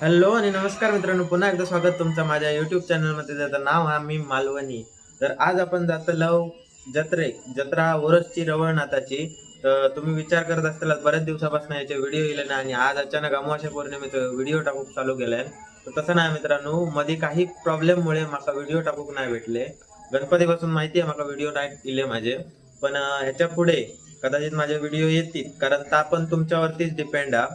Hello आणि नमस्कार मित्रांनो पुन्हा एकदा स्वागत तुमचं माझ्या युट्यूब चॅनलमध्ये त्याचं नाव आहे मी मालवणी. तर आज आपण जातो लव जत्रे जत्रा ओरसची रवळनाथाची. तर तुम्ही विचार करत असताल बऱ्याच दिवसापासून याचे व्हिडिओ येले ना आणि आज अचानक अमावस्या पौर्णिमेचं व्हिडिओ टाकूक चालू केलाय. तर तसं नाही मित्रांनो मध्ये काही प्रॉब्लेममुळे मला व्हिडिओ टाकूक नाही भेटले. गणपतीपासून माहिती आहे माका व्हिडिओ नाही इले माझे. पण ह्याच्या पुढे कदाचित माझे व्हिडिओ येतील कारण ता पण तुमच्यावरतीच डिपेंड हा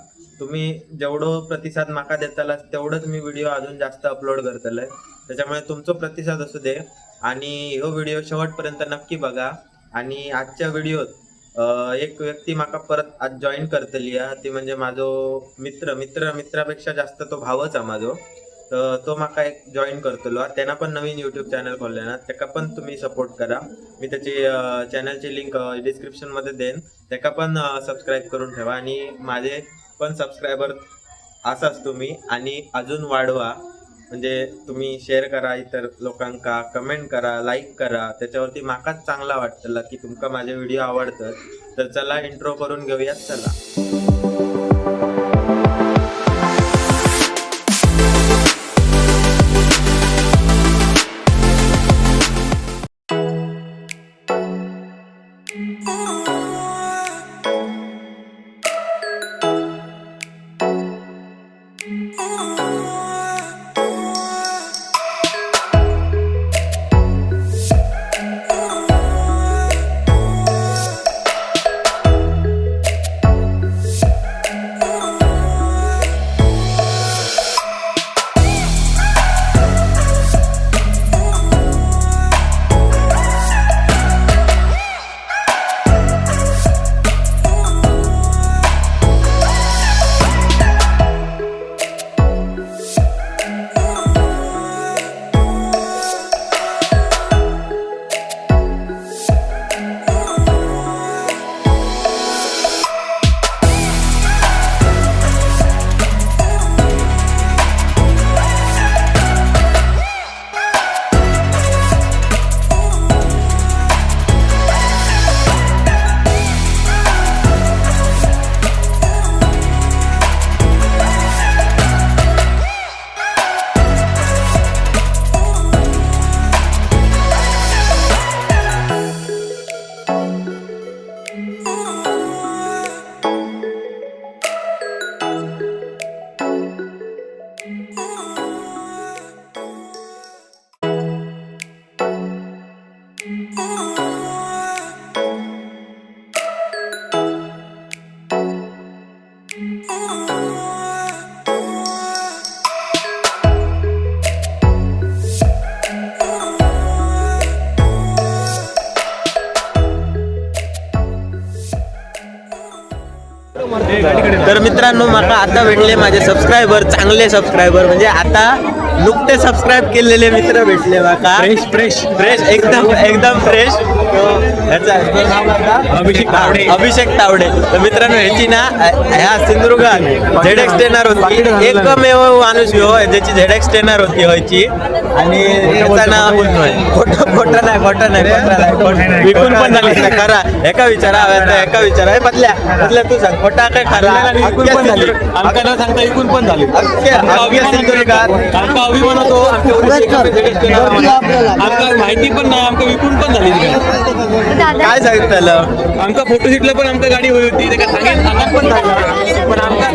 तुम्ही जेवढो प्रतिसाद माका देताला तेवढंच मी व्हिडिओ अजून जास्त अपलोड करतलाय. त्याच्यामुळे तुमचो प्रतिसाद असू दे. आणि हो व्हिडिओ शेवटपर्यंत नक्की बघा. आणि आजच्या व्हिडिओत एक व्यक्ती माका परत आज जॉईन करतली हा ती म्हणजे माझो मित्र. मित्र मित्रापेक्षा जास्त तो भावच हा माझो. तर तो माका एक जॉईन करतलो त्यांना पण नवीन युट्यूब चॅनल खोलले ना त्याका पण तुम्ही सपोर्ट करा. मी त्याची चॅनलची लिंक डिस्क्रिप्शनमध्ये देईन. त्याका पण सबस्क्राईब करून ठेवा. आणि माझे पण सबस्क्रायबर असाच तुम्ही आणि अजून वाढवा. म्हणजे तुम्ही शेअर करा इतर लोकांका कमेंट करा लाईक करा. त्याच्यावरती माकाच चांगला वाटतला की तुमका माझे व्हिडिओ आवडतात. तर चला इंट्रो करून घेऊयात चला. तर मित्रांनो माका आता भेटले माझे सबस्क्रायबर चांगले सबस्क्रायबर म्हणजे आता नुकते सबस्क्राईब केलेले मित्र भेटले माका फ्रेश फ्रेश फ्रेश एकदम एकदम फ्रेश ह्याचा? अभिषेक तावडे. अभिषेक तावडे. तर मित्रांनो ह्याची ना ह्या सिंधुदुर्गात झेड एक्स टेनर होती एकमेव माणूस हो ज्याची झेड एक्स टेनर होती व्हायची आणि त्याचं नाव खोटं खोटं नाही खोटं नाही खोटं नाही. विकून पण झाली. खरा एका विचारा एका विचारा बदल्या बदल्या तू सांग खोटा काय खरा विकून पण झाली. आमका न सांगता विकून पण झाली. अख्ख्या अख्ख्या सिंधुदुर्गात आमका अभिमान होतो आमच्या उद्देश आमका माहिती पण नाही. आमका विकून पण झाली. काय सांगितलं आमका फोटोशूटला पण आमका गाडी होई होती. सांगत पण झालं पण आमका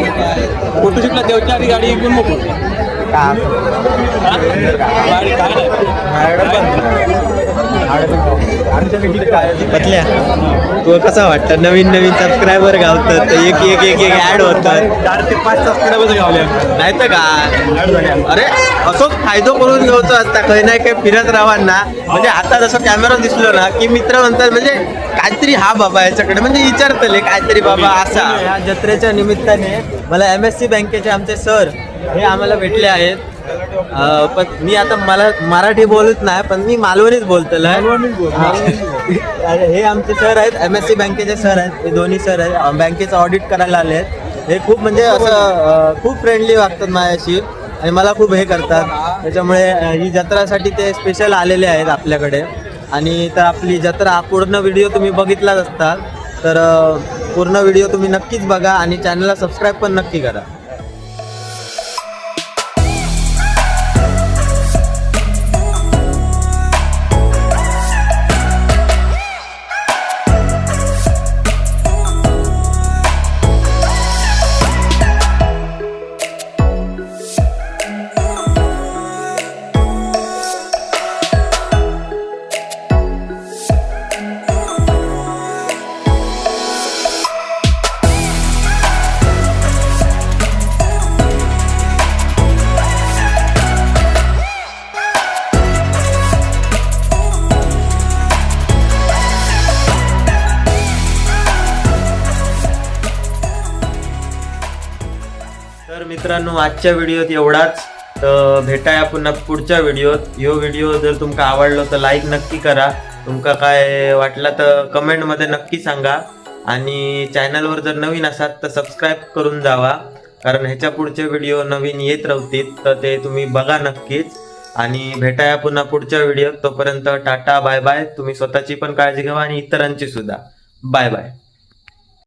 फोटोशूटला देवच्या आधी गाडी विकून मोकळी. पतल्या. तुला कसं वाटतं? नवीन नवीन सबस्क्रायबर गावतात एक एक एक एक ऍड होतात. चार ते पाच सबस्क्रायबर गावले. नाही तर काय अरे असोच फायदो करून घ्यायचो असता काही नाही काही फिरत राहा ना. म्हणजे आता जसं कॅमेरा दिसलो ना की मित्र म्हणतात म्हणजे काहीतरी हा बाबा याच्याकडे म्हणजे विचारतले काहीतरी बाबा असा. या जत्रेच्या निमित्ताने मला एम एस सी बँकेचे आमचे सर हे आम्हाला भेटले आहेत. पण मी आता मला मराठी बोलत नाही पण मी मालवणीच बोलतोय. अरे हे आमचे सर आहेत एम एस सी बँकेचे सर आहेत हे दोन्ही सर आहेत. बँकेचं ऑडिट करायला आले आहेत. हे खूप म्हणजे असं खूप फ्रेंडली वागतात माझ्याशी आणि मला खूप हे करतात. त्याच्यामुळे ही जत्रासाठी ते स्पेशल आलेले आहेत आपल्याकडे. आणि तर आपली जत्रा पूर्ण व्हिडिओ तुम्ही बघितलाच असतात तर पूर्ण व्हिडिओ तुम्ही नक्कीच बघा आणि चॅनलला सबस्क्राईब पण नक्की करा. मित्रांनो आजच्या व्हिडिओत एवढाच. तर भेटाया पुन्हा पुढच्या व्हिडिओत. ह्यो व्हिडिओ जर तुमका आवडलो तर लाईक नक्की करा. तुमका काय वाटलं तर कमेंटमध्ये नक्की सांगा. आणि चॅनलवर जर नवीन असाल तर सबस्क्राईब करून जावा. कारण ह्याच्या पुढचे व्हिडिओ नवीन येत राहतील तर ते तुम्ही बघा नक्कीच. आणि भेटाया पुन्हा पुढच्या व्हिडिओत. तोपर्यंत टाटा बाय बाय. तुम्ही स्वतःची पण काळजी घ्या आणि इतरांची सुद्धा. Bye bye.